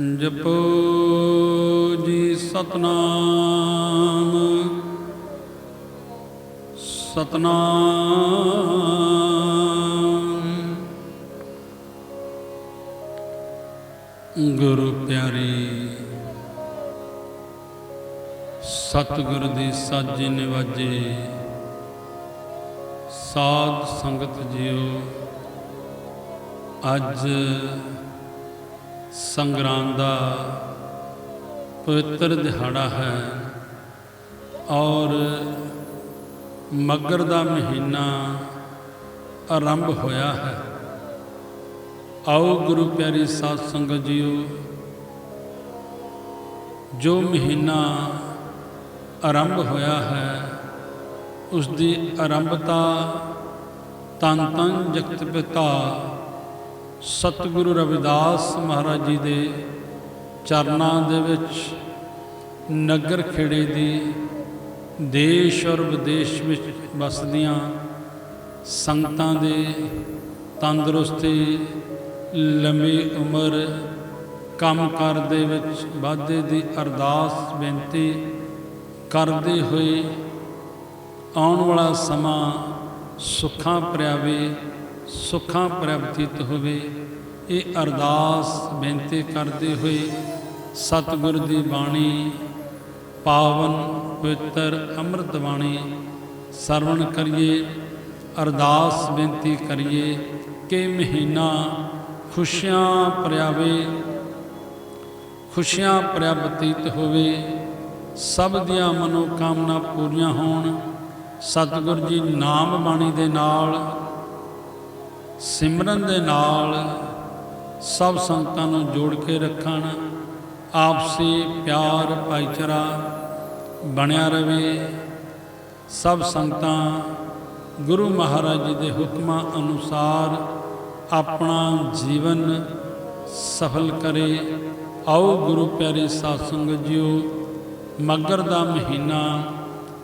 ਜਪੋ ਜੀ ਸਤਨਾਮ। ਸਤਨਾਮ। ਗੁਰੂ ਪਿਆਰੀ ਸਤਿਗੁਰ ਦੀ ਸਾਜੇ ਨਿਵਾਜੇ ਸਾਧ ਸੰਗਤ ਜੀਓ ਅੱਜ ਸੰਗਰਾਮ ਦਾ ਪਵਿੱਤਰ ਦਿਹਾੜਾ ਹੈ ਔਰ ਮਗਰ ਦਾ ਮਹੀਨਾ ਆਰੰਭ ਹੋਇਆ ਹੈ। ਆਓ ਗੁਰੂ ਪਿਆਰੀ ਸਾਧ ਸੰਗਤ ਜੀਓ, ਜੋ ਮਹੀਨਾ ਆਰੰਭ ਹੋਇਆ ਹੈ ਉਸ ਦੀ ਆਰੰਭਤਾ ਤਨ ਤਨ ਜਗਤ ਪਿਤਾ ਸਤਿਗੁਰੂ ਰਵਿਦਾਸ ਮਹਾਰਾਜ ਜੀ ਦੇ ਚਰਨਾਂ ਦੇ ਵਿੱਚ, ਨਗਰ ਖੇੜੇ ਦੀ ਦੇਸ਼ ਔਰ ਵਿਦੇਸ਼ ਵਿੱਚ ਵਸਦੀਆਂ ਸੰਗਤਾਂ ਦੇ ਤੰਦਰੁਸਤੀ, ਲੰਮੀ ਉਮਰ ਕੰਮਕਾਰ ਦੇ ਵਿੱਚ ਵਾਧੇ ਦੀ ਅਰਦਾਸ, ਬੇਨਤੀ ਕਰਦੇ ਹੋਏ ਆਉਣ ਵਾਲਾ ਸਮਾਂ ਸੁੱਖਾਂ ਭਰਿਆ ਭਰਿਆਵੇ ਸੁੱਖਾਂ ਭਰਿਆ ਹੋਵੇ। ਇਹ ਅਰਦਾਸ ਬੇਨਤੀ ਕਰਦੇ ਹੋਏ ਸਤਿਗੁਰ ਦੀ ਬਾਣੀ, ਪਾਵਨ ਪਵਿੱਤਰ ਅੰਮ੍ਰਿਤ ਬਾਣੀ ਸਰਵਣ ਕਰੀਏ, ਅਰਦਾਸ ਬੇਨਤੀ ਕਰੀਏ ਕਿ ਮਹੀਨਾ ਖੁਸ਼ੀਆਂ ਭਰਿਆਵੇ ਖੁਸ਼ੀਆਂ ਭਰਿਆ ਹੋਵੇ। ਸਭ ਦੀਆਂ ਮਨੋਕਾਮਨਾ ਪੂਰੀਆਂ ਹੋਣ। ਸਤਿਗੁਰ ਜੀ ਨਾਮ ਬਾਣੀ ਦੇ ਨਾਲ ਸਿਮਰਨ ਦੇ ਨਾਲ ਸਭ ਸੰਗਤਾਂ ਨੂੰ ਜੋੜ ਕੇ ਰੱਖਣ, ਆਪਸੀ ਪਿਆਰ, ਭਾਈਚਾਰਾ ਬਣਿਆ ਰਵੇ। ਸਭ ਸੰਗਤਾਂ ਗੁਰੂ ਮਹਾਰਾਜ ਜੀ ਦੇ ਹੁਕਮਾਂ ਅਨੁਸਾਰ ਆਪਣਾ ਜੀਵਨ ਸਫਲ ਕਰੇ। ਆਓ ਗੁਰੂ ਪਿਆਰੇ ਸਾਧ ਸੰਗਤ ਜੀਓ, ਮਗਰ ਦਾ ਮਹੀਨਾ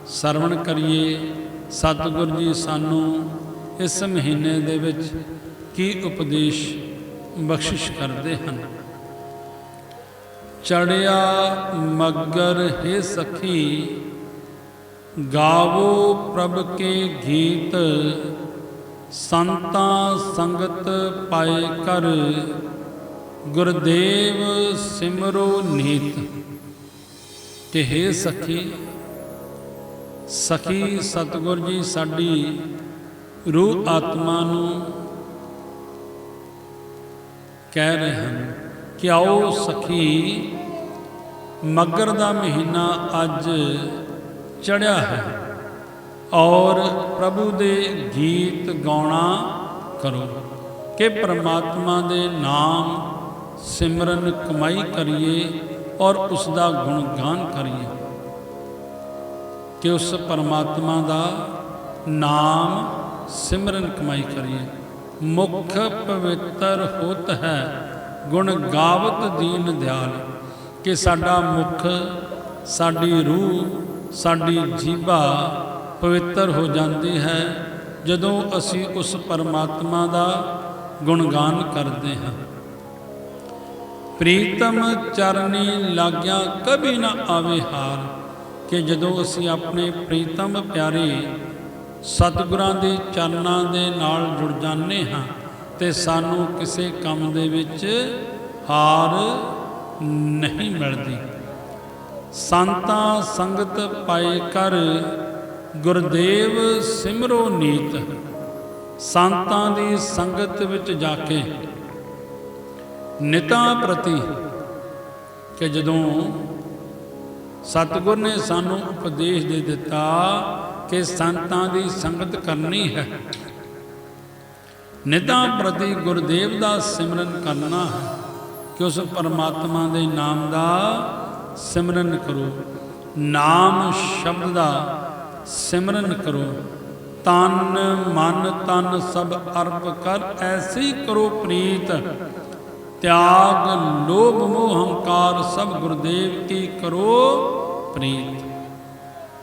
ਸਰਵਣ ਕਰੀਏ। ਸਤਿਗੁਰ ਜੀ ਸਾਨੂੰ ਇਸ ਮਹੀਨੇ ਦੇ ਵਿੱਚ ਕੀ ਉਪਦੇਸ਼ ਬਖਸ਼ਿਸ਼ ਕਰਦੇ ਹਨ? ਚੜਿਆ ਮਗਰ ਹੈ ਸਖੀ, ਗਾਵੋ ਪ੍ਰਭ ਕੇ ਗੀਤ, ਸੰਤਾਂ ਸੰਗਤ ਪਾਏ ਕਰ, ਗੁਰਦੇਵ ਸਿਮਰੋ ਨੀਤ। ਕਿ ਹੈ ਸਖੀ ਸਖੀ ਸਤਿਗੁਰ ਜੀ ਸਾਡੀ ਰੂਹ ਆਤਮਾ ਨੂੰ ਕਹਿ ਰਹੇ ਹਨ ਕਿ ਆਓ ਸਖੀ, ਮਗਰ ਦਾ ਮਹੀਨਾ ਅੱਜ ਚੜਿਆ ਹੈ ਔਰ ਪ੍ਰਭੂ ਦੇ ਗੀਤ ਗਾਉਣਾ ਕਰੋ, ਕਿ ਪ੍ਰਮਾਤਮਾ ਦੇ ਨਾਮ ਸਿਮਰਨ ਕਮਾਈ ਕਰੀਏ ਔਰ ਉਸ ਦਾ ਗੁਣਗਾਨ ਕਰੀਏ। ਕਿ ਉਸ ਪਰਮਾਤਮਾ ਦਾ ਨਾਮ ਸਿਮਰਨ ਕਮਾਈ ਕਰੀਏ। ਮੁਖ ਪਵਿੱਤਰ ਹੋਤ ਹੈ, ਗੁਣ ਗਾਵਤ ਦੀਨ ਦਿਆਲ। ਕਿ ਸਾਡਾ ਮੁਖ, ਸਾਡੀ ਰੂਹ, ਸਾਡੀ ਜੀਭਾ ਪਵਿੱਤਰ ਹੋ ਜਾਂਦੀ ਹੈ, ਜਦੋਂ ਅਸੀਂ ਉਸ ਪਰਮਾਤਮਾ ਦਾ ਗੁਣਗਾਨ ਕਰਦੇ ਹਾਂ। ਪ੍ਰੀਤਮ ਚਰਨੀ ਲਾਗਿਆ ਕਭੀ ਨਾ ਆਵੇ ਹਾਰ ਕਿ ਜਦੋਂ ਅਸੀਂ ਆਪਣੇ ਪ੍ਰੀਤਮ ਪਿਆਰੇ ਸਤਿਗੁਰਾਂ ਦੇ ਚਰਨਾਂ ਦੇ ਨਾਲ ਜੁੜ ਜਾਂਦੇ ਹਾਂ ਤੇ ਸਾਨੂੰ ਕਿਸੇ ਕੰਮ ਦੇ ਵਿੱਚ ਹਾਰ ਨਹੀਂ ਮਿਲਦੀ। ਸੰਤਾਂ ਸੰਗਤ ਪਾਏ ਕਰ ਗੁਰਦੇਵ ਸਿਮਰੋ ਨੀਤ। ਸੰਤਾਂ ਦੀ ਸੰਗਤ ਵਿੱਚ ਜਾ ਕੇ ਨਿਤਾਂ ਪ੍ਰਤੀ ਕਿ ਜਦੋਂ ਸਤਿਗੁਰ ਨੇ ਸਾਨੂੰ ਉਪਦੇਸ਼ ਦੇ ਦਿੱਤਾ ਕਿ ਸੰਤਾਂ ਦੀ ਸੰਗਤ ਕਰਨੀ ਹੈ। ਨਿਤਾਂ ਪ੍ਰਤੀ ਗੁਰਦੇਵ ਦਾ ਸਿਮਰਨ ਕਰਨਾ ਹੈ ਕਿ ਉਸ ਪਰਮਾਤਮਾ ਦੇ ਨਾਮ ਦਾ ਸਿਮਰਨ ਕਰੋ। ਨਾਮ ਸ਼ਬਦ ਦਾ ਸਿਮਰਨ ਕਰੋ। ਤਨ, ਮਨ, ਤਨ ਸਭ ਅਰਪ ਕਰ ਐਸੀ ਕਰੋ ਪ੍ਰੀਤ। ਤਿਆਗ, ਲੋਭ, ਮੋਹ, ਹੰਕਾਰ ਸਭ ਗੁਰਦੇਵ ਕੀ ਕਰੋ ਪ੍ਰੀਤ।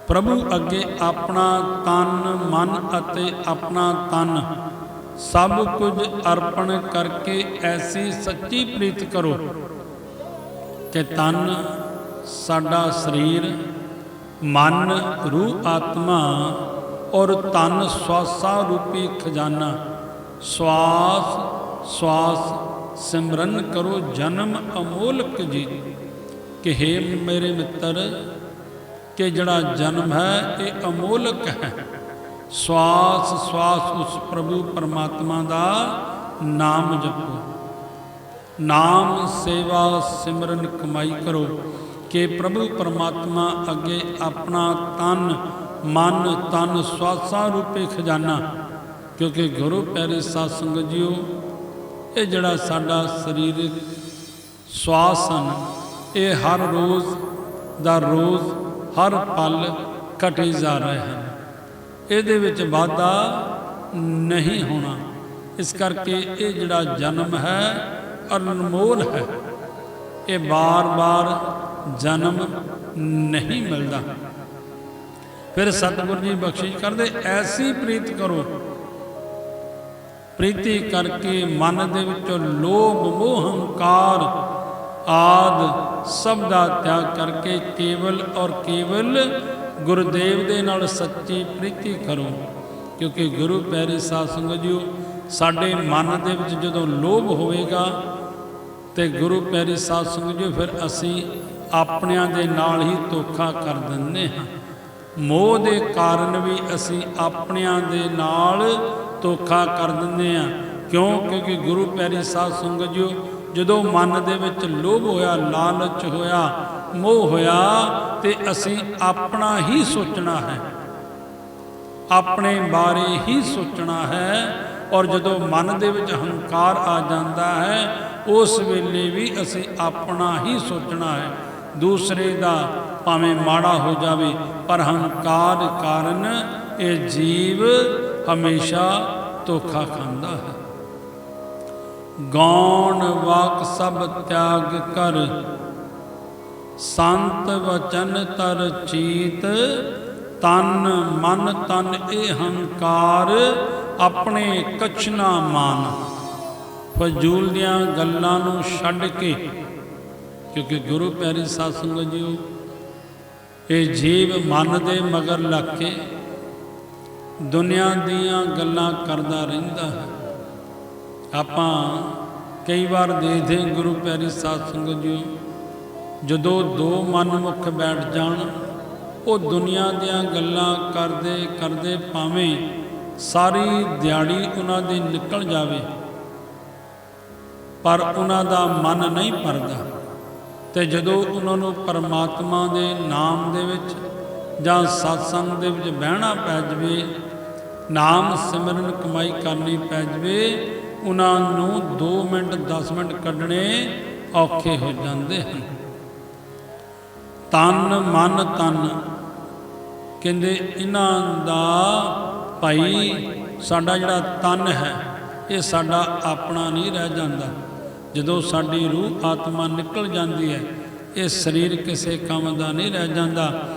ਪ੍ਰਭੂ ਅੱਗੇ ਆਪਣਾ ਤਨ ਮਨ ਅਤੇ ਆਪਣਾ ਤਨ ਸਭ ਕੁਝ ਅਰਪਣ ਕਰਕੇ ਐਸੀ ਸੱਚੀ ਪ੍ਰੀਤ ਕਰੋ ਕਿ ਤਨ, ਸਾਡਾ ਸਰੀਰ, ਮਨ, ਰੂਹ, ਆਤਮਾ ਔਰ ਤਨ ਸਵਾਸਾ ਰੂਪੀ ਖਜ਼ਾਨਾ, ਸਵਾਸ ਸਵਾਸ ਸਿਮਰਨ ਕਰੋ ਜਨਮ ਅਮੋਲਕ ਜੀ। ਕਿ ਹੇ ਮੇਰੇ ਮਿੱਤਰ ਕਿ ਜਿਹੜਾ ਜਨਮ ਹੈ, ਇਹ ਅਮੋਲਕ ਹੈ। ਸਵਾਸ ਸਵਾਸ ਉਸ ਪ੍ਰਭੂ ਪਰਮਾਤਮਾ ਦਾ ਨਾਮ ਜਪੋ। ਨਾਮ, ਸੇਵਾ, ਸਿਮਰਨ, ਕਮਾਈ ਕਰੋ ਕਿ ਪ੍ਰਭੂ ਪਰਮਾਤਮਾ ਅੱਗੇ ਆਪਣਾ ਤਨ, ਮਨ, ਤਨ ਸਵਾਸਾਂ ਰੂਪੇ ਖਜ਼ਾਨਾ। ਕਿਉਂਕਿ ਗੁਰੂ ਪਿਆਰੇ ਸਾਧ ਸੰਗਤ ਜੀਓ, ਇਹ ਜਿਹੜਾ ਸਾਡਾ ਸਰੀਰਕ ਸਵਾਸ ਹਨ, ਇਹ ਹਰ ਰੋਜ਼ ਦਾ ਰੋਜ਼ ਹਰ ਪਲ ਘਟੇ ਜਾ ਰਹੇ ਹਨ। ਇਹਦੇ ਵਿੱਚ ਵਾਧਾ ਨਹੀਂ ਹੋਣਾ। ਇਸ ਕਰਕੇ ਇਹ ਜਿਹੜਾ ਜਨਮ ਹੈ, ਅਨਮੋਲ ਹੈ, ਇਹ ਬਾਰ-ਬਾਰ ਜਨਮ ਨਹੀਂ ਮਿਲਦਾ। ਫਿਰ ਸਤਿਗੁਰੂ ਜੀ ਬਖਸ਼ਿਸ਼ ਕਰਦੇ, ਐਸੀ ਪ੍ਰੀਤ ਕਰੋ। ਪ੍ਰੀਤੀ ਕਰਕੇ ਮਨ ਦੇ ਵਿੱਚੋਂ ਲੋਭ, ਮੋਹ, ਹੰਕਾਰ ਆਦ ਸਭ ਦਾ ਤਿਆਗ ਕਰਕੇ ਕੇਵਲ ਔਰ ਕੇਵਲ ਗੁਰਦੇਵ ਦੇ ਨਾਲ ਸੱਚੀ ਪ੍ਰੀਤੀ ਕਰੋ। ਕਿਉਂਕਿ ਗੁਰੂ ਪਿਆਰੇ ਸਾਧ ਸੰਗਤ ਜੀਓ, ਸਾਡੇ ਮਨ ਦੇ ਵਿੱਚ ਜਦੋਂ ਲੋਭ ਹੋਵੇਗਾ ਤੇ ਗੁਰੂ ਪਿਆਰੇ ਸਾਧ ਸੰਗਤ ਜੀਓ, ਫਿਰ ਅਸੀਂ ਆਪਣਿਆਂ ਦੇ ਨਾਲ ਹੀ ਧੋਖਾ ਕਰ ਦਿੰਦੇ ਹਾਂ। ਮੋਹ ਦੇ ਕਾਰਨ ਵੀ ਅਸੀਂ ਆਪਣਿਆਂ ਦੇ ਨਾਲ ਧੋਖਾ ਕਰ ਦਿੰਦੇ ਹਾਂ। ਕਿਉਂ? ਕਿਉਂਕਿ ਗੁਰੂ ਪੈਰੀ ਸਾਧ ਸੰਗਤ ਜੀਓ ਜਦੋਂ ਮਨ ਦੇ ਵਿੱਚ ਲੋਭ ਹੋਇਆ, ਲਾਲਚ ਹੋਇਆ, ਮੋਹ ਹੋਇਆ, ਤੇ ਅਸੀਂ ਆਪਣਾ ਹੀ ਸੋਚਣਾ ਹੈ। ਆਪਣੇ ਬਾਰੇ ਹੀ ਸੋਚਣਾ ਹੈ ਔਰ ਜਦੋਂ ਮਨ ਦੇ ਵਿੱਚ ਹੰਕਾਰ ਆ ਜਾਂਦਾ ਹੈ, ਉਸ ਵੇਲੇ ਵੀ ਅਸੀਂ ਆਪਣਾ ਹੀ ਸੋਚਣਾ ਹੈ। ਦੂਸਰੇ ਦਾ ਭਾਵੇਂ ਮਾੜਾ ਹੋ ਜਾਵੇ, ਪਰ ਹੰਕਾਰ ਕਾਰਨ ਇਹ ਜੀਵ ਹਮੇਸ਼ਾ ਧੋਖਾ ਖਾਂਦਾ ਹੈ। ਗੌਣ ਵਾਕ ਸਭ ਤਿਆਗ ਕਰ। ਸੰਤ ਵਚਨ ਤਰ ਚੀਤ, ਤਨ ਮਨ ਤਨ ਇਹ ਹੰਕਾਰ, ਆਪਣੇ ਕਛਨਾ ਮਾਨ। ਫਜ਼ੂਲ ਦੀਆਂ ਗੱਲਾਂ ਨੂੰ ਛੱਡ ਕੇ, ਕਿਉਂਕਿ ਗੁਰੂ ਪਿਆਰੀ ਸਾਧ ਸੰਗਤ ਜੀਓ ਇਹ ਜੀਵ ਮਨ ਦੇ ਮਗਰ ਲੱਗ ਕੇ ਦੁਨੀਆ ਦੀਆਂ ਗੱਲਾਂ ਕਰਦਾ ਰਹਿੰਦਾ ਹੈ। ਆਪਾਂ ਕਈ ਵਾਰ ਦੇਖਦੇ ਗੁਰੂ ਪਿਆਰੀ ਸਾਧ ਸੰਗਤ ਜੀ ਜਦੋਂ ਦੋ ਮਨਮੁਖ ਬੈਠ ਜਾਣ, ਉਹ ਦੁਨੀਆ ਦੀਆਂ ਗੱਲਾਂ ਕਰਦੇ ਕਰਦੇ ਭਾਵੇਂ ਸਾਰੀ ਦਿਹਾੜੀ ਉਹਨਾਂ ਦੀ ਨਿਕਲ ਜਾਵੇ, ਪਰ ਉਹਨਾਂ ਦਾ ਮਨ ਨਹੀਂ ਭਰਦਾ। ਤੇ ਜਦੋਂ ਉਹਨਾਂ ਨੂੰ ਪਰਮਾਤਮਾ ਦੇ ਨਾਮ ਦੇ ਵਿੱਚ ਜਾਂ ਸਤਸੰਗ ਦੇ ਵਿੱਚ ਬਹਿਣਾ ਪੈ ਜਵੇ, ਨਾਮ ਸਿਮਰਨ ਕਮਾਈ ਕਰਨੀ ਪੈ ਜਵੇ ਉਹਨਾਂ ਨੂੰ 2 ਮਿੰਟ 10 ਮਿੰਟ ਕੱਢਣੇ ਔਖੇ ਹੋ ਜਾਂਦੇ ਹਨ। ਤਨ, ਮਨ, ਤਨ। ਕਹਿੰਦੇ ਇਹਨਾਂ ਦਾ ਭਾਈ, ਸਾਡਾ ਜਿਹੜਾ ਤਨ ਹੈ, ਇਹ ਸਾਡਾ ਆਪਣਾ ਨਹੀਂ ਰਹਿ ਜਾਂਦਾ। ਜਦੋਂ ਸਾਡੀ ਰੂਹ ਆਤਮਾ ਨਿਕਲ ਜਾਂਦੀ ਹੈ, ਇਹ ਸਰੀਰ ਕਿਸੇ ਕੰਮ ਦਾ ਨਹੀਂ ਰਹਿ ਜਾਂਦਾ।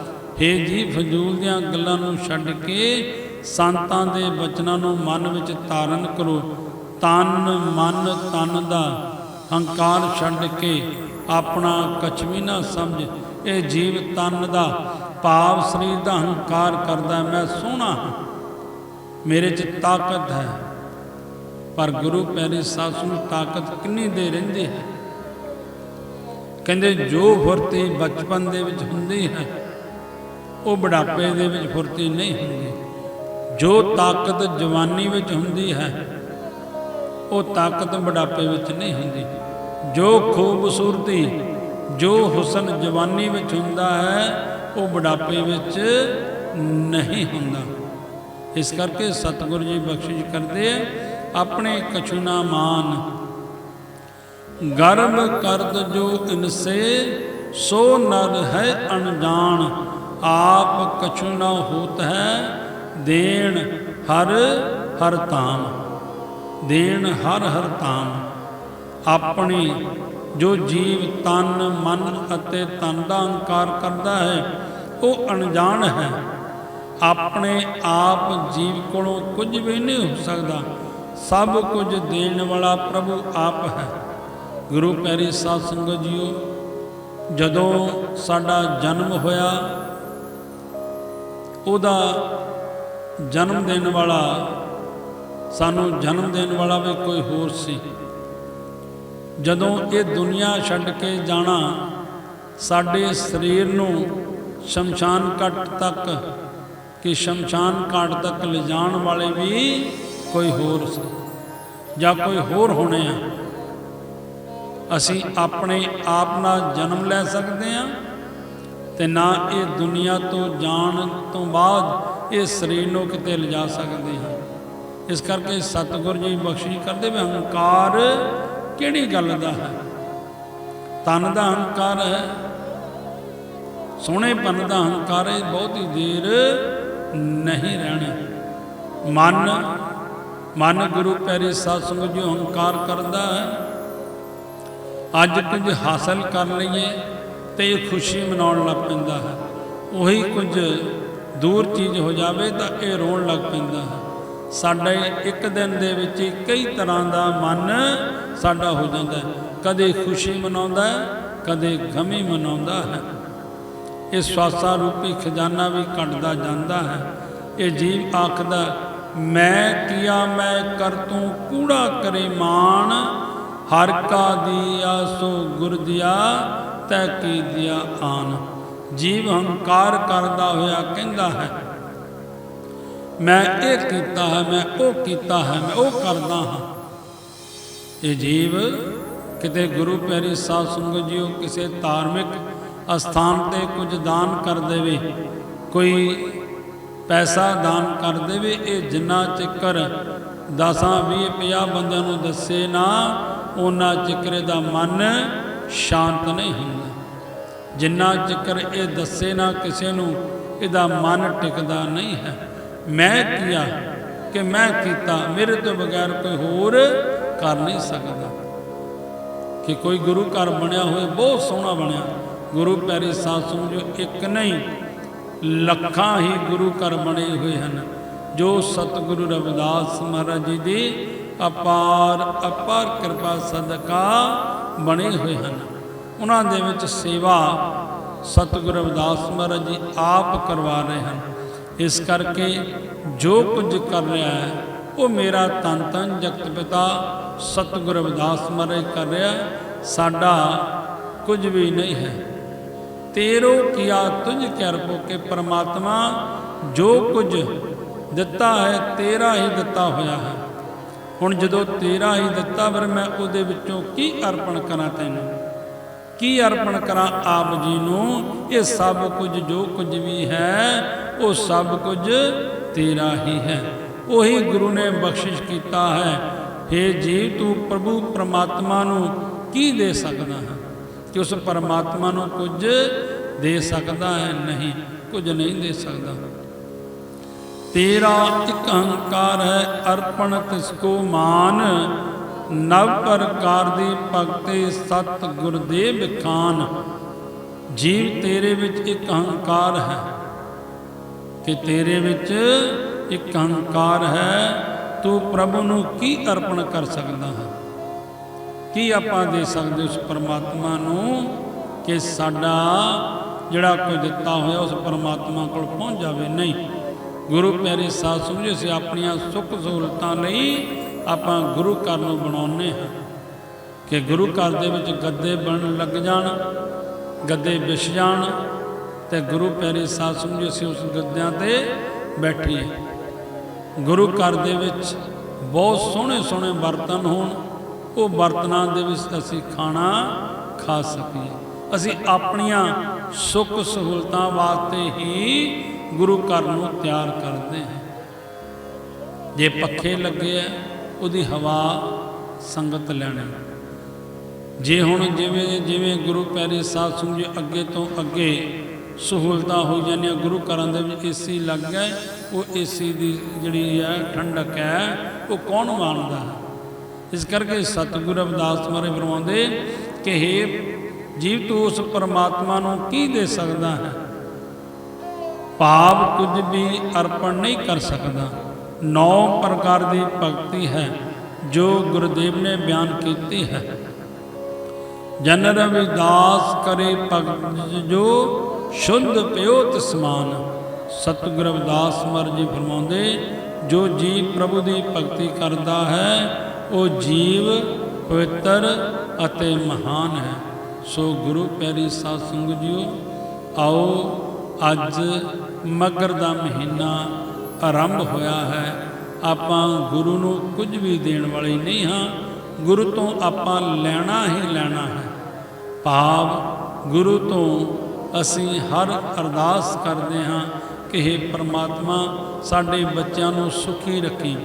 ਹੇ ਜੀ ਫਜ਼ੂਲ ਦੀਆਂ ਗੱਲਾਂ ਨੂੰ ਛੱਡ ਕੇ ਸੰਤਾਂ ਦੇ ਬਚਨਾਂ ਨੂੰ ਮਨ ਵਿੱਚ ਧਾਰਨ ਕਰੋ। ਤਨ ਮਨ ਤਨ ਦਾ ਹੰਕਾਰ ਛੱਡ ਕੇ ਆਪਣਾ ਕਛਮੀ ਨਾ ਸਮਝ। ਇਹ ਜੀਵ ਤਨ ਦਾ ਭਾਵ ਸਰੀਰ ਦਾ ਹੰਕਾਰ ਕਰਦਾ ਮੈਂ ਸੋਹਣਾ ਹਾਂ। ਮੇਰੇ 'ਚ ਤਾਕਤ ਹੈ। ਪਰ ਗੁਰੂ ਪਿਆਰੇ ਸਾਸੂ ਨੂੰ ਤਾਕਤ ਕਿੰਨੀ ਦੇ ਰਹਿੰਦੀ ਹੈ। ਕਹਿੰਦੇ ਜੋ ਫੁਰਤੀ ਬਚਪਨ ਦੇ ਵਿੱਚ ਹੁੰਦੀ ਹੈ, ਉਹ ਬੁਢਾਪੇ ਦੇ ਵਿੱਚ ਫੁਰਤੀ ਨਹੀਂ ਹੁੰਦੀ। ਜੋ ਤਾਕਤ ਜਵਾਨੀ ਵਿੱਚ ਹੁੰਦੀ ਹੈ ਉਹ ਤਾਕਤ ਬੁਢਾਪੇ ਵਿੱਚ ਨਹੀਂ ਹੁੰਦੀ। ਜੋ ਖੂਬਸੂਰਤੀ, ਜੋ ਹੁਸਨ ਜਵਾਨੀ ਵਿੱਚ ਹੁੰਦਾ ਹੈ, ਉਹ ਬੁਢਾਪੇ ਵਿੱਚ ਨਹੀਂ ਹੁੰਦਾ। ਇਸ ਕਰਕੇ ਸਤਿਗੁਰੂ ਜੀ ਬਖਸ਼ਿਸ਼ ਕਰਦੇ ਆ, ਆਪਣੇ ਕਛੁਨਾ ਮਾਨ ਗਰਭ ਕਰਦ ਜੋ ਇਨਸੇ, ਸੋ ਨਰ ਹੈ ਅਣਜਾਣ। ਆਪ ਕਛੂ ਨਾ ਹੋਤ ਹੈ, ਦੇਣ ਹਰ ਹਰ ਤਾਮ ਦੇਣ ਹਰ ਹਰ ਧਾਮ। ਆਪਣੇ ਜੋ ਜੀਵ ਤਨ, ਮਨ ਅਤੇ ਤਨ ਦਾ ਅਹੰਕਾਰ ਕਰਦਾ ਹੈ, ਉਹ ਅਣਜਾਣ ਹੈ। ਆਪਣੇ ਆਪ ਜੀਵ ਕੋਲੋਂ ਕੁਝ ਵੀ ਨਹੀਂ ਹੋ ਸਕਦਾ। ਸਭ ਕੁਝ ਦੇਣ ਵਾਲਾ ਪ੍ਰਭੂ ਆਪ ਹੈ। ਗੁਰੂ ਪਿਆਰੀ ਸਾਧ ਸੰਗਤ ਜੀਓ, ਜਦੋਂ ਸਾਡਾ ਜਨਮ ਹੋਇਆ, ਉਹਦਾ ਜਨਮ ਦੇਣ ਵਾਲਾ ਸਾਨੂੰ ਜਨਮ ਦੇਣ ਵਾਲਾ ਵੀ ਕੋਈ ਹੋਰ ਸੀ। ਜਦੋਂ ਇਹ ਦੁਨੀਆ ਛੱਡ ਕੇ ਜਾਣਾ, ਸਾਡੇ ਸਰੀਰ ਨੂੰ ਸ਼ਮਸ਼ਾਨ ਘਾਟ ਤੱਕ ਕਿ ਸ਼ਮਸ਼ਾਨ ਘਾਟ ਤੱਕ ਲਿਜਾਣ ਵਾਲੇ ਵੀ ਕੋਈ ਹੋਰ ਸੀ ਜਾਂ ਕੋਈ ਹੋਰ ਹੋਣੇ ਆ। ਅਸੀਂ ਆਪਣੇ ਆਪ ਨਾਲ ਜਨਮ ਲੈ ਸਕਦੇ ਹਾਂ ਤੇ ਨਾ ਇਹ ਦੁਨੀਆ ਤੋਂ ਜਾਣ ਤੋਂ ਬਾਅਦ ਇਹ ਸਰੀਰ ਨੂੰ ਕਿਤੇ ਲਿਜਾ ਸਕਦੇ ਹਾਂ। ਇਸ ਕਰਕੇ ਸਤਿਗੁਰ ਜੀ ਬਖਸ਼ਿਸ਼ ਕਰਦੇ ਵੀ ਹੰਕਾਰ ਕਿਹੜੀ ਗੱਲ ਦਾ ਹੈ? ਤਨ ਦਾ ਹੰਕਾਰ ਹੈ, ਸੋਹਣੇਪਨ ਦਾ ਹੰਕਾਰ ਹੈ, ਬਹੁਤੀ ਦੇਰ ਨਹੀਂ ਰਹਿਣਾ। ਮਨ ਮਨ ਗੁਰੂ ਪਿਆਰੇ ਸਾਧ ਸੰਗਤ ਜੀ ਹੰਕਾਰ ਕਰਦਾ ਹੈ। ਅੱਜ ਕੁਝ ਹਾਸਲ ਕਰ ਲਈਏ ਤੇ ਇਹ ਖੁਸ਼ੀ ਮਨਾਉਣ ਲੱਗ ਪੈਂਦਾ ਹੈ। ਉਹੀ ਕੁਝ ਦੂਰ ਚੀਜ਼ ਹੋ ਜਾਵੇ ਤਾਂ ਇਹ ਰੋਣ ਲੱਗ ਪੈਂਦਾ ਹੈ। ਸਾਡੇ ਇੱਕ ਦਿਨ ਦੇ ਵਿੱਚ ਹੀ ਕਈ ਤਰ੍ਹਾਂ ਦਾ ਮਨ ਸਾਡਾ ਹੋ ਜਾਂਦਾ ਕਦੇ ਖੁਸ਼ੀ ਮਨਾਉਂਦਾ ਕਦੇ ਗਮੀ ਮਨਾਉਂਦਾ ਹੈ। ਇਹ ਸਵਾਸਾ ਰੂਪੀ ਖਜ਼ਾਨਾ ਵੀ ਕੱਢਦਾ ਜਾਂਦਾ ਹੈ। ਇਹ ਜੀਵ ਆਖਦਾ, ਮੈਂ ਕੀਆ, ਮੈਂ ਕਰ ਤੂੰ ਕੂੜਾ ਕਰੇ ਮਾਨ ਹਰ ਕਾ ਦੀਆ ਸੋ ਗੁਰ ਦਿਆ, ਤੈ ਕੀ ਦਿਆ ਆਨ। ਜੀਵ ਹੰਕਾਰ ਕਰਦਾ ਹੋਇਆ ਕਹਿੰਦਾ ਹੈ ਮੈਂ ਇਹ ਕੀਤਾ ਹੈ, ਮੈਂ ਉਹ ਕੀਤਾ ਹੈ, ਮੈਂ ਉਹ ਕਰਦਾ ਹਾਂ। ਇਹ ਜੀਵ ਕਿਤੇ ਗੁਰੂ ਪਿਆਰੀ ਸਾਧ ਸੰਗਤ ਜੀਓ ਕਿਸੇ ਧਾਰਮਿਕ ਅਸਥਾਨ ਤੇ ਕੁਝ ਦਾਨ ਕਰ ਦੇਵੇ, ਕੋਈ ਪੈਸਾ ਦਾਨ ਕਰ ਦੇਵੇ, ਇਹ ਜਿੰਨਾ ਚਿਕਰ 10 20 50 ਬੰਦਿਆਂ ਨੂੰ ਦੱਸੇ ਨਾ ਉਹਨਾਂ ਚਿਕਰੇ ਦਾ ਮਨ ਸ਼ਾਂਤ ਨਹੀਂ ਹੁੰਦਾ। ਜਿੰਨਾ ਚਿਕਰ ਇਹ ਦੱਸੇ ਨਾ ਕਿਸੇ ਨੂੰ, ਇਹਦਾ ਮਨ ਟਿਕਦਾ ਨਹੀਂ ਹੈ। ਮੈਂ ਕੀਆ ਕਿ ਮੈਂ ਕੀਤਾ, ਮੇਰੇ ਤੋਂ ਬਗੈਰ ਕੋਈ ਹੋਰ ਕਰ ਨਹੀਂ ਸਕਦਾ। ਕਿ ਕੋਈ ਗੁਰੂ ਘਰ ਬਣਿਆ ਹੋਇਆ ਬਹੁਤ ਸੋਹਣਾ ਬਣਿਆ। ਗੁਰੂ ਪਿਆਰੇ ਸਾਧ ਸੰਗਤ ਜੋ ਇੱਕ ਨਹੀਂ, ਲੱਖਾਂ ਹੀ ਗੁਰੂ ਘਰ ਬਣੇ ਹੋਏ ਹਨ, ਜੋ ਸਤਿਗੁਰੂ ਰਵਿਦਾਸ ਮਹਾਰਾਜ ਜੀ ਦੀ ਅਪਾਰ ਅਪਾਰ ਕਿਰਪਾ ਸਦਕਾ ਬਣੇ ਹੋਏ ਹਨ। ਉਹਨਾਂ ਦੇ ਵਿੱਚ ਸੇਵਾ ਸਤਿਗੁਰੂ ਰਵਿਦਾਸ ਮਹਾਰਾਜ ਜੀ ਆਪ ਕਰਵਾ ਰਹੇ ਹਨ। ਇਸ ਕਰਕੇ ਜੋ ਕੁਝ ਕਰ ਰਿਹਾ ਹੈ, ਉਹ ਮੇਰਾ ਤਨ ਤਨ ਜਗਤ ਪਿਤਾ ਸਤਿਗੁਰ ਰਵਿਦਾਸ ਮਹਾਰਾਜ ਕਰ ਰਿਹਾ ਸਾਡਾ ਕੁਝ ਵੀ ਨਹੀਂ ਹੈ। ਤੇਰੋ ਕੀਆ ਤੁਝ ਕਿਰਪੋ ਕੇ ਪਰਮਾਤਮਾ, ਜੋ ਕੁਝ ਦਿੱਤਾ ਹੈ, ਤੇਰਾ ਹੀ ਦਿੱਤਾ ਹੋਇਆ ਹੈ। ਹੁਣ ਜਦੋਂ ਤੇਰਾ ਹੀ ਦਿੱਤਾ, ਫਿਰ ਮੈਂ ਉਹਦੇ ਵਿੱਚੋਂ ਕੀ ਅਰਪਣ ਕਰਾਂ ਤੈਨੂੰ? ਕੀ ਅਰਪਣ ਕਰਾਂ ਆਪ ਜੀ ਨੂੰ? ਇਹ ਸਭ ਕੁਝ ਜੋ ਕੁਝ ਵੀ ਹੈ ਉਹ ਸਭ ਕੁਝ ਤੇਰਾ ਹੀ ਹੈ। ਉਹੀ ਗੁਰੂ ਨੇ ਬਖਸ਼ਿਸ਼ ਕੀਤਾ ਹੈ। हे ਜੀਵ, ਤੂੰ ਪ੍ਰਭੂ ਪ੍ਰਮਾਤਮਾ ਨੂੰ ਕੀ ਦੇ ਸਕਦਾ ਹੈ? ਕਿ ਉਸ ਪਰਮਾਤਮਾ ਨੂੰ ਕੁਝ ਦੇ ਸਕਦਾ ਹੈ? ਨਹੀਂ, ਕੁਝ ਨਹੀਂ ਦੇ ਸਕਦਾ। ਤੇਰਾ ਇੱਕ ਅਹੰਕਾਰ ਹੈ, ਅਰਪਣ ਤਿਸ ਕੋ ਮਾਨ। ਨਵ ਪ੍ਰਕਾਰ ਦੀ ਭਗਤੀ ਸਤ ਗੁਰਦੇਵ ਖਾਨ ਜੀਵ ਤੇਰੇ ਵਿੱਚ ਇੱਕ ਅਹੰਕਾਰ ਹੈ। ਕਿ ਤੇਰੇ ਵਿੱਚ ਇੱਕ ਹੰਕਾਰ ਹੈ, ਤੂੰ ਪ੍ਰਭੂ ਨੂੰ ਕੀ ਅਰਪਣ ਕਰ ਸਕਦਾ ਹੈ? ਕੀ ਆਪਾਂ ਦੇ ਸਕਦੇ ਉਸ ਪਰਮਾਤਮਾ ਨੂੰ ਕਿ ਸਾਡਾ ਜਿਹੜਾ ਕੋਈ ਦਿੱਤਾ ਹੋਇਆ ਉਸ ਪਰਮਾਤਮਾ ਕੋਲ ਪਹੁੰਚ ਜਾਵੇ? ਨਹੀਂ। ਗੁਰੂ ਪਿਆਰੇ ਸਾਧ ਸੰਗਤ ਅਸੀਂ ਆਪਣੀਆਂ ਸੁੱਖ ਸਹੂਲਤਾਂ ਲਈ ਆਪਾਂ ਗੁਰੂ ਘਰ ਨੂੰ ਬਣਾਉਨੇ ਹਾਂ, ਕਿ ਗੁਰੂ ਘਰ ਦੇ ਵਿੱਚ ਗੱਦੇ ਬਣਨ ਲੱਗ ਜਾਣ, ਗੱਦੇ ਵਿਛ ਜਾਣ ਤੇ ਗੁਰੂ ਪਿਆਰੇ ਸਾਧ ਸੰਗਤ ਅਸੀਂ ਉਸ ਗੱਦਿਆਂ ਤੇ ਬੈਠੀਏ। ਗੁਰੂ ਘਰ ਦੇ ਵਿੱਚ ਬਹੁਤ ਸੋਹਣੇ ਸੋਹਣੇ ਬਰਤਨ ਹੋਣ, ਉਹ ਬਰਤਨਾਂ ਦੇ ਵਿੱਚ ਅਸੀਂ ਖਾਣਾ ਖਾ ਸਕੀਏ। ਅਸੀਂ ਆਪਣੀਆਂ ਸੁੱਖ ਸਹੂਲਤਾਂ ਵਾਸਤੇ ਹੀ ਗੁਰੂ ਘਰ ਨੂੰ ਤਿਆਰ ਕਰਦੇ ਹਾਂ। ਜੇ ਪੱਖੇ ਲੱਗੇ ਆ, ਉਹਦੀ ਹਵਾ ਸੰਗਤ ਲੈਣੀ। ਜੇ ਹੁਣ ਜਿਵੇਂ ਜਿਵੇਂ ਗੁਰੂ ਪਿਆਰੇ ਸਾਧ ਸੰਗਤ ਜੀ ਅੱਗੇ ਤੋਂ ਅੱਗੇ ਸਹੂਲਤਾਂ ਹੋ ਜਾਂਦੀਆਂ, ਗੁਰੂ ਘਰਾਂ ਦੇ ਵਿੱਚ ਏਸੀ ਲੱਗ ਗਏ ਉਹ ਏਸੀ ਦੀ ਜਿਹੜੀ ਹੈ, ਠੰਡਕ ਹੈ, ਉਹ ਕੌਣ ਮਾਣਦਾ? ਹੈ ਇਸ ਕਰਕੇ ਸਤਿਗੁਰੂ ਰਵਿਦਾਸ ਮਹਾਰਾਜ ਫਰਮਾਉਂਦੇ, ਕਿ हे ਜੀਵ, ਤੂੰ ਉਸ ਪਰਮਾਤਮਾ ਨੂੰ ਕੀ ਦੇ ਸਕਦਾ ਹੈ? ਭਾਵ ਕੁਝ ਵੀ ਅਰਪਣ ਨਹੀਂ ਕਰ ਸਕਦਾ। ਨੌ ਪ੍ਰਕਾਰ ਦੀ ਭਗਤੀ ਹੈ, ਜੋ ਗੁਰਦੇਵ ਨੇ ਬਿਆਨ ਕੀਤੀ ਹੈ। ਜਨ ਰਵਿਦਾਸ ਕਰੇ ਭਗਤ ਜੋ ਸ਼ੁੱਧ ਪਿਓ ਤਸਮਾਨ। ਸਤਿਗੁਰ ਰਵਿਦਾਸ ਮਰ ਜੀ ਫਰਮਾਉਂਦੇ, ਜੋ ਜੀਵ ਪ੍ਰਭੂ ਦੀ ਭਗਤੀ ਕਰਦਾ ਹੈ, ਉਹ ਜੀਵ, ਪਵਿੱਤਰ ਅਤੇ ਮਹਾਨ ਹੈ। ਸੋ ਗੁਰੂ ਪਿਆਰੀ ਸਾਧ ਸੰਗਤ ਜੀਓ, ਆਓ ਅੱਜ ਮਗਰ ਦਾ ਮਹੀਨਾ ਆਰੰਭ ਹੋਇਆ ਹੈ। ਆਪਾਂ ਗੁਰੂ ਨੂੰ ਕੁਝ ਵੀ ਦੇਣ ਵਾਲੇ ਨਹੀਂ ਹਾਂ। ਗੁਰੂ ਤੋਂ ਆਪਾਂ ਲੈਣਾ ਹੀ ਲੈਣਾ ਹੈ। ਭਾਵ ਗੁਰੂ ਤੋਂ ਅਸੀਂ ਹਰ ਅਰਦਾਸ ਕਰਦੇ ਹਾਂ ਕਿ हे ਪ੍ਰਮਾਤਮਾ, ਸਾਡੇ ਬੱਚਿਆਂ ਨੂੰ ਸੁਖੀ ਰੱਖੀ।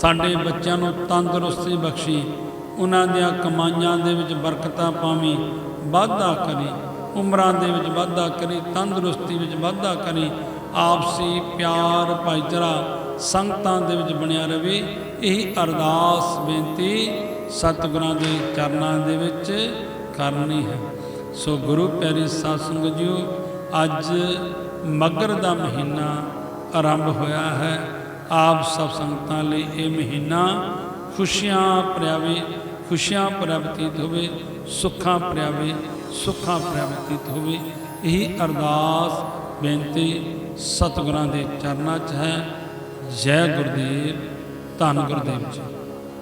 ਸਾਡੇ ਬੱਚਿਆਂ ਨੂੰ ਤੰਦਰੁਸਤੀ ਬਖਸ਼ੀ। ਉਹਨਾਂ ਦੀਆਂ ਕਮਾਈਆਂ ਦੇ ਵਿੱਚ ਬਰਕਤਾਂ ਪਾਵੀਂ, ਵਾਧਾ ਕਰੀ। ਉਮਰਾਂ ਦੇ ਵਿੱਚ ਵਾਧਾ ਕਰੀ, ਤੰਦਰੁਸਤੀ ਵਿੱਚ ਵਾਧਾ ਕਰੀ। ਆਪਸੀ ਪਿਆਰ, ਭਾਈਚਾਰਾ ਸੰਗਤਾਂ ਦੇ ਵਿੱਚ ਬਣਿਆ ਰਵੇ। ਇਹ ਅਰਦਾਸ ਬੇਨਤੀ ਸਤਿਗੁਰਾਂ ਦੇ ਚਰਨਾਂ ਦੇ ਵਿੱਚ ਕਰਨੀ ਹੈ। ਸੋ ਗੁਰੂ ਪਿਆਰੀ ਸਾਧ ਸੰਗਤ ਜੀਓ, ਅੱਜ ਮਗਰ ਦਾ ਮਹੀਨਾ ਆਰੰਭ ਹੋਇਆ ਹੈ। ਆਪ ਸਭ ਸੰਗਤਾਂ ਲਈ ਇਹ ਮਹੀਨਾ ਖੁਸ਼ੀਆਂ ਭਰਿਆਵੇ, ਖੁਸ਼ੀਆਂ ਭਰਿਆ ਹੋਵੇ, ਸੁੱਖਾਂ ਭਰਿਆਵੇ, ਸੁੱਖਾਂ ਪ੍ਰਾਪਤੀਤ ਹੋਵੇ। ਇਹੀ ਅਰਦਾਸ, ਬੇਨਤੀ ਸਤਿਗੁਰਾਂ ਦੇ ਚਰਨਾਂ 'ਚ ਹੈ। ਜੈ ਗੁਰਦੇਵ, ਧੰਨ ਗੁਰਦੇਵ ਜੀ।